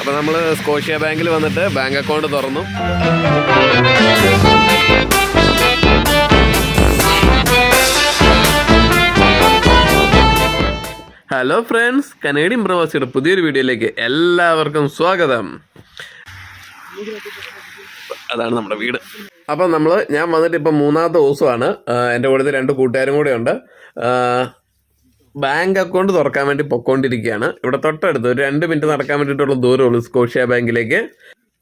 അപ്പോൾ നമ്മൾ സ്കോഷ്യ ബാങ്കിൽ വന്നിട്ട് ബാങ്ക് അക്കൗണ്ട് തുറന്നു. ഹലോ ഫ്രണ്ട്സ് കനേഡിയൻ പ്രവാസിയുടെ പുതിയൊരു വീഡിയോയിലേക്ക് എല്ലാവർക്കും സ്വാഗതം. അതാണ് നമ്മുടെ വീട്. അപ്പം നമ്മൾ ഞാൻ വന്നിട്ട് ഇപ്പം മൂന്നാമത്തെ ദിവസമാണ്. എന്റെ കൂടെ രണ്ട് കൂട്ടുകാരും കൂടെ ഉണ്ട് ബാങ്ക് അക്കൗണ്ട് തുറക്കാൻ വേണ്ടി പൊക്കോണ്ടിരിക്കുകയാണ്. ഇവിടെ തൊട്ടടുത്ത് ഒരു രണ്ട് മിനിറ്റ് നടക്കാൻ വേണ്ടിയിട്ടുള്ള ദൂരമുള്ളൂ സ്കോഷ്യ ബാങ്കിലേക്ക്.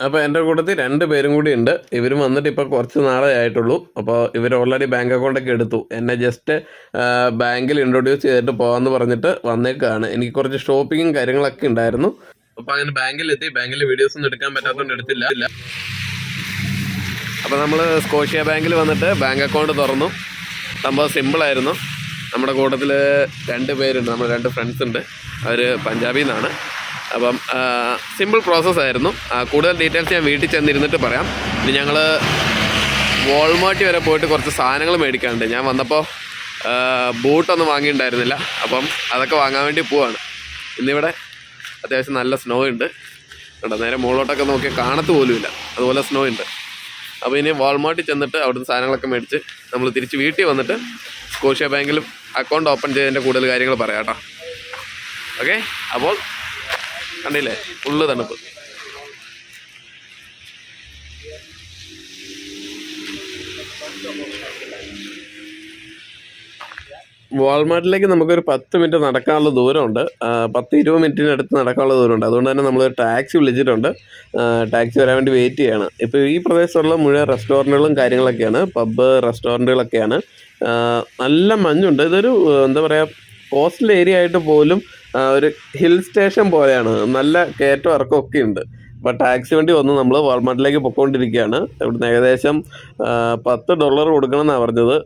അപ്പോൾ എന്റെ കൂട്ടത്തിൽ രണ്ട് പേരും കൂടി ഉണ്ട്. ഇവരും വന്നിട്ട് ഇപ്പോൾ കുറച്ച് നാളെ ആയിട്ടുള്ളൂ. അപ്പോൾ ഇവർ ഓൾറെഡി ബാങ്ക് അക്കൗണ്ടൊക്കെ എടുത്തു. എന്നെ ജസ്റ്റ് ബാങ്കിൽ ഇൻട്രൊഡ്യൂസ് ചെയ്തിട്ട് പോകാമെന്ന് പറഞ്ഞിട്ട് വന്നേക്കാണ്. എനിക്ക് കുറച്ച് ഷോപ്പിങ്ങും കാര്യങ്ങളൊക്കെ ഉണ്ടായിരുന്നു. അപ്പോൾ അങ്ങനെ ബാങ്കിലെത്തി. ബാങ്കിൽ വീഡിയോസ് ഒന്നും എടുക്കാൻ പറ്റാത്തതുകൊണ്ട് എടുത്തില്ല. അപ്പോൾ നമ്മൾ സ്കോഷ്യ ബാങ്കിൽ വന്നിട്ട് ബാങ്ക് അക്കൗണ്ട് തുറന്നു. സംഭവം സിമ്പിളായിരുന്നു നമ്മുടെ കൂട്ടത്തിൽ രണ്ട് പേരുണ്ട് നമ്മുടെ രണ്ട് ഫ്രണ്ട്സ് ഉണ്ട്. അവർ പഞ്ചാബിൽ നിന്നാണ് അപ്പം സിമ്പിൾ പ്രോസസ്സായിരുന്നു കൂടുതൽ ഡീറ്റെയിൽസ് ഞാൻ വീട്ടിൽ ചെന്നിരുന്നിട്ട് പറയാം. ഇനി ഞങ്ങൾ വോൾമാർട്ടി വരെ പോയിട്ട് കുറച്ച് സാധനങ്ങൾ മേടിക്കാനുണ്ട്. ഞാൻ വന്നപ്പോൾ ബൂട്ടൊന്നും വാങ്ങിയിട്ടുണ്ടായിരുന്നില്ല. അപ്പം അതൊക്കെ വാങ്ങാൻ വേണ്ടി പോവാണ്. ഇന്നിവിടെ അത്യാവശ്യം നല്ല സ്നോ ഉണ്ട്. കേട്ടോ നേരെ മുകളിലോട്ടൊക്കെ നോക്കിയാൽ കാണത്ത് പോലുമില്ല അതുപോലെ സ്നോ ഉണ്ട്. അപ്പോൾ ഇനി വാൾമാർട്ടിൽ ചെന്നിട്ട് അവിടുന്ന് സാധനങ്ങളൊക്കെ മേടിച്ച് നമ്മൾ തിരിച്ച് വീട്ടിൽ വന്നിട്ട് സ്കോഷ്യ ബാങ്കിലും അക്കൗണ്ട് ഓപ്പൺ ചെയ്തതിന്റെ കൂടുതൽ കാര്യങ്ങൾ പറയാം കേട്ടോ ഓക്കെ അപ്പോൾ കണ്ടില്ലേ? ഫുള്ള് തണുപ്പ്. വാൾമാർട്ടിലേക്ക് നമുക്കൊരു പത്ത് മിനിറ്റ് നടക്കാനുള്ള ദൂരമുണ്ട്. പത്ത് ഇരുപത് മിനിറ്റിനടുത്ത് നടക്കാനുള്ള ദൂരമുണ്ട്. അതുകൊണ്ട് തന്നെ നമ്മൾ ടാക്സി വിളിച്ചിട്ടുണ്ട്. ടാക്സി വരാൻ വേണ്ടി വെയിറ്റ് ചെയ്യാണ്. ഇപ്പോൾ ഈ പ്രദേശത്തുള്ള മുഴുവൻ റെസ്റ്റോറന്റുകളും കാര്യങ്ങളൊക്കെയാണ്. പബ്ബ് റെസ്റ്റോറന്റുകളൊക്കെയാണ് നല്ല മഞ്ഞുണ്ട്. ഇതൊരു എന്താ പറയുക കോസ്റ്റൽ ഏരിയ ആയിട്ട് പോലും ഒരു ഹിൽ സ്റ്റേഷൻ പോലെയാണ്. നല്ല കയറ്റം ഇറക്കം ഒക്കെ ഉണ്ട്. അപ്പോൾ ടാക്സി വണ്ടി വന്ന് നമ്മൾ വാൾമാർട്ടിലേക്ക് പൊയ്ക്കൊണ്ടിരിക്കുകയാണ് ഇവിടുന്ന് ഏകദേശം പത്ത് ഡോളർ കൊടുക്കണം എന്നാണ് പറഞ്ഞത്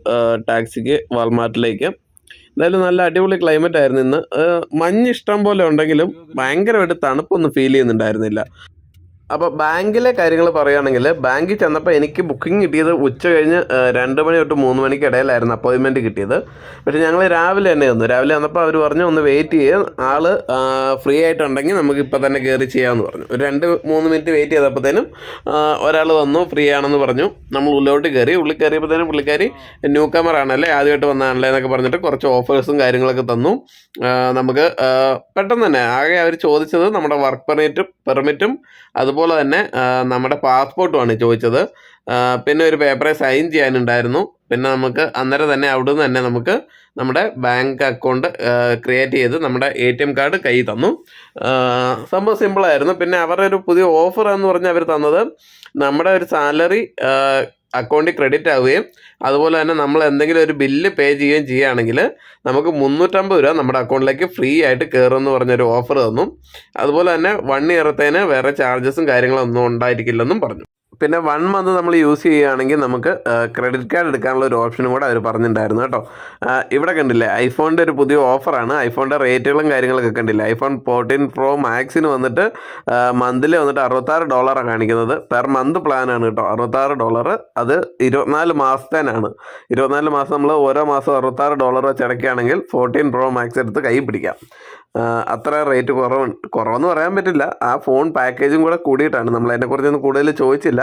ടാക്സിക്ക് വാൾമാർട്ടിലേക്ക്. എന്തായാലും നല്ല അടിപൊളി ക്ലൈമറ്റ് ആയിരുന്നു ഇന്ന്. മഞ്ഞ് ഇഷ്ടം പോലെ ഉണ്ടെങ്കിലും ഭയങ്കരമായിട്ട് തണുപ്പൊന്നും ഫീൽ ചെയ്യുന്നുണ്ടായിരുന്നില്ല. അപ്പോൾ ബാങ്കിലെ കാര്യങ്ങൾ പറയുകയാണെങ്കിൽ ബാങ്കിൽ ചെന്നപ്പോൾ എനിക്ക് ബുക്കിംഗ് കിട്ടിയത് ഉച്ച കഴിഞ്ഞ് രണ്ട് മണി തൊട്ട് മൂന്ന് മണിക്ക് ഇടയിലായിരുന്നു അപ്പോയിൻമെന്റ് കിട്ടിയത്. പക്ഷേ ഞങ്ങൾ രാവിലെ തന്നെ വന്നു. രാവിലെ വന്നപ്പോൾ അവർ പറഞ്ഞു ഒന്ന് വെയിറ്റ് ചെയ്യുക ആൾ ഫ്രീ ആയിട്ടുണ്ടെങ്കിൽ നമുക്ക് ഇപ്പോൾ തന്നെ കയറി ചെയ്യാമെന്ന് പറഞ്ഞു. ഒരു രണ്ട് മൂന്ന് മിനിറ്റ് വെയിറ്റ് ചെയ്തപ്പോഴത്തേനും ഒരാൾ വന്നു ഫ്രീ ആണെന്ന് പറഞ്ഞു. നമ്മൾ ഉള്ളിലോട്ട് കയറി ഉള്ളിൽ കയറിയപ്പോഴത്തേനും പുള്ളിക്കാരി ന്യൂ കമർ ആണല്ലേ ആദ്യമായിട്ട് വന്നതാണല്ലേ എന്നൊക്കെ പറഞ്ഞിട്ട് കുറച്ച് ഓഫേഴ്സും കാര്യങ്ങളൊക്കെ തന്നു. നമുക്ക് പെട്ടെന്ന് തന്നെ ആകെ അവർ ചോദിച്ചത് നമ്മുടെ വർക്ക് പെർമിറ്റും പെർമിറ്റും അതുപോലെ തന്നെ നമ്മുടെ പാസ്പോർട്ടുമാണ് ചോദിച്ചത്. പിന്നെ ഒരു പേപ്പറെ സൈൻ ചെയ്യാനുണ്ടായിരുന്നു. പിന്നെ നമുക്ക് അന്നേരം തന്നെ അവിടുന്ന് തന്നെ നമുക്ക് നമ്മുടെ ബാങ്ക് അക്കൗണ്ട് ക്രിയേറ്റ് ചെയ്ത് നമ്മുടെ എ ടി എം കാർഡ് കൈ തന്നു. സംഭവം സിമ്പിളായിരുന്നു. പിന്നെ അവരുടെ ഒരു പുതിയ ഓഫർ എന്ന് പറഞ്ഞാൽ അവർ തന്നത് നമ്മുടെ ഒരു സാലറി അക്കൗണ്ടിൽ ക്രെഡിറ്റ് ആവുകയും അതുപോലെ തന്നെ നമ്മൾ എന്തെങ്കിലും ഒരു ബില്ല് പേ ചെയ്യുകയും ചെയ്യുകയാണെങ്കിൽ നമുക്ക് മുന്നൂറ്റമ്പത് രൂപ നമ്മുടെ അക്കൗണ്ടിലേക്ക് ഫ്രീ ആയിട്ട് കയറുമെന്ന് പറഞ്ഞൊരു ഓഫർ തന്നു. അതുപോലെ തന്നെ വൺ ഇയറത്തേന് വേറെ ചാർജസും കാര്യങ്ങളൊന്നും ഉണ്ടായിരിക്കില്ലെന്നും പറഞ്ഞു. പിന്നെ വൺ മന്ത് നമ്മൾ യൂസ് ചെയ്യുകയാണെങ്കിൽ നമുക്ക് ക്രെഡിറ്റ് കാർഡ് എടുക്കാനുള്ള ഒരു ഓപ്ഷനും കൂടെ അവർ പറഞ്ഞിട്ടുണ്ടായിരുന്നു കേട്ടോ. ഇവിടെ കണ്ടില്ലേ ഐഫോണിന്റെ ഒരു പുതിയ ഓഫറാണ്. ഐഫോണിന്റെ റേറ്റുകളും കാര്യങ്ങളൊക്കെ കണ്ടില്ലേ ഐഫോൺ ഫോർട്ടീൻ പ്രോ മാക്സിന് വന്നിട്ട് മന്തിൽ വന്നിട്ട് അറുപത്താറ് ഡോളറാണ് കാണിക്കുന്നത്. പെർ മന്ത് പ്ലാനാണ് കേട്ടോ അറുപത്താറ് ഡോളർ അത് ഇരുപത്തിനാല് മാസത്തേനാണ്. ഇരുപത്തിനാല് മാസം നമ്മൾ ഓരോ മാസം അറുപത്താറ് ഡോളർ വെച്ച് അടയ്ക്കുകയാണെങ്കിൽ ഫോർട്ടീൻ പ്രോ മാക്സ് എടുത്ത് കൈ പിടിക്കാം. അത്ര റേറ്റ് കുറവ് കുറവെന്ന് പറയാൻ പറ്റില്ല. ആ ഫോൺ പാക്കേജും കൂടെ കൂടിയിട്ടാണ്. നമ്മൾ അതിനെക്കുറിച്ചൊന്നും കൂടുതൽ ചോദിച്ചില്ല.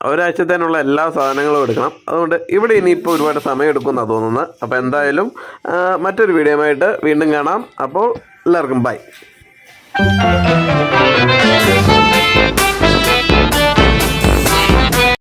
ഒരാഴ്ചത്തേനുള്ള എല്ലാ സാധനങ്ങളും എടുക്കണം. അതുകൊണ്ട് ഇവിടെ ഇനിയിപ്പോൾ ഒരുപാട് സമയം എടുക്കുമെന്നാണ് തോന്നുന്നു. അപ്പോൾ എന്തായാലും മറ്റൊരു വീഡിയോയുമായിട്ട് വീണ്ടും കാണാം. അപ്പോൾ എല്ലാവർക്കും ബൈ.